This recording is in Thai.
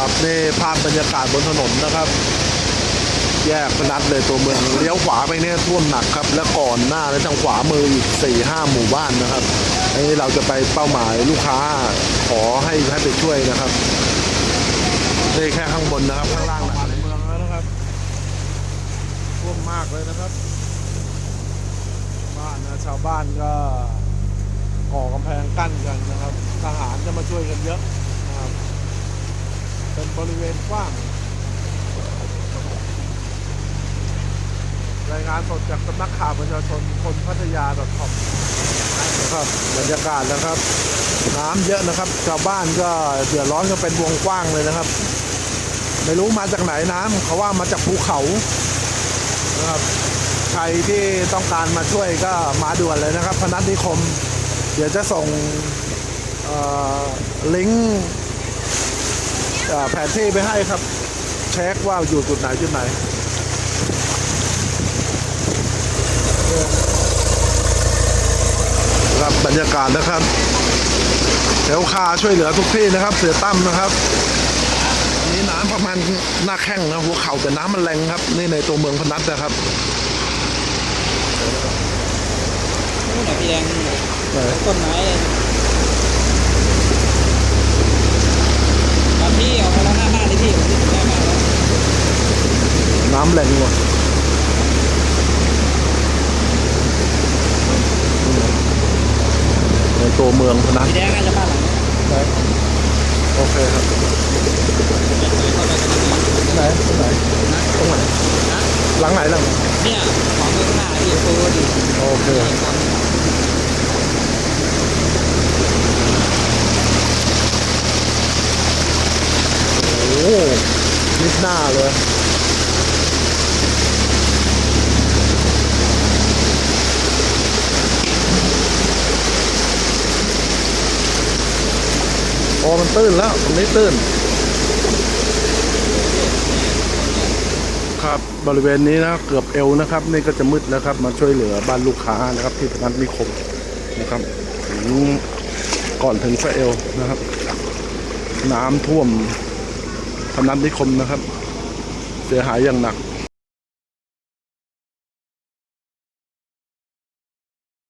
ครับนี่ภาพบรรยากาศบนถนนนะครับ แยกพนัดเลยตัวเมืองเลี้ยวขวาไปเนี่ยท่วมหนักครับ และก่อนหน้าและทางขวามืออีกสี่ห้าหมู่บ้านนะครับอันนี้เราจะไปเป้าหมายลูกค้าขอให้ให้ไปช่วยนะครับนี่แค่ข้างบนนะครับข้างล่างนะเมืองแล้วนะครับท่วมมากเลยนะครับบ้านนะชาวบ้านก็ก่อกำแพงกั้นกันนะครับ ทหารจะมาช่วยกันเยอะ บริเวณกว้าง รายงานสดจากสำนักข่าวประชาชนคนพัทยา .com นะครับบรรยากาศนะครับ น้ำเยอะนะครับ ชาวบ้านก็เดือดร้อนกันเป็นวงกว้างเลยนะครับ ไม่รู้มาจากไหนน้ำเขาว่ามาจากภูเขานะครับใครที่ต้องการมาช่วยก็มาด่วนเลยนะครับ พนัสนิคม เดี๋ยวจะส่งลิงก์ แผนที่ไปให้ครับ เช็คว่าอยู่จุดไหนจุดไหนครับบรรยากาศนะครับแถวคาช่วยเหลือทุกที่นะครับ เสือตั้มนะครับอันนี้น้ำประมาณหน้าแข้งนะหัวเข่าแต่น้ำมันแรงครับ นี่ในตัวเมืองพนัสนะครับนู่นน่ะพี่แดงไหนต้นไม้เลยตอนพี่เอาไปแล้วหน้าบ้านเลยพี่ผมถึงหน้าบ้านแล้ว น้ำแรงว่ะในตัวเมืองพนัสพี่แดงน่าจะบ้านหลังนี้ไหนโอเคครับเข้าไปตรงนี้ไหนตรงไหนตรงไหนนะหลังไหนหลังเนี่ยของข้างหน้าพี่โฟดิโอเคโอ้โหมิดหน้าเลย อมันตื้นแล้วตรงนี้ตื้น ครับบริเวณนี้นะเกือบเอวนะครับ นี่ก็จะมืดนะครับ มาช่วยเหลือบ้านลูกค้านะครับ ที่พนัสนิคมนะครับถึงก่อนถึงสะเอวนะครับ น้ำท่วมพนัสนิคมนะครับ เสียหายอย่างหนัก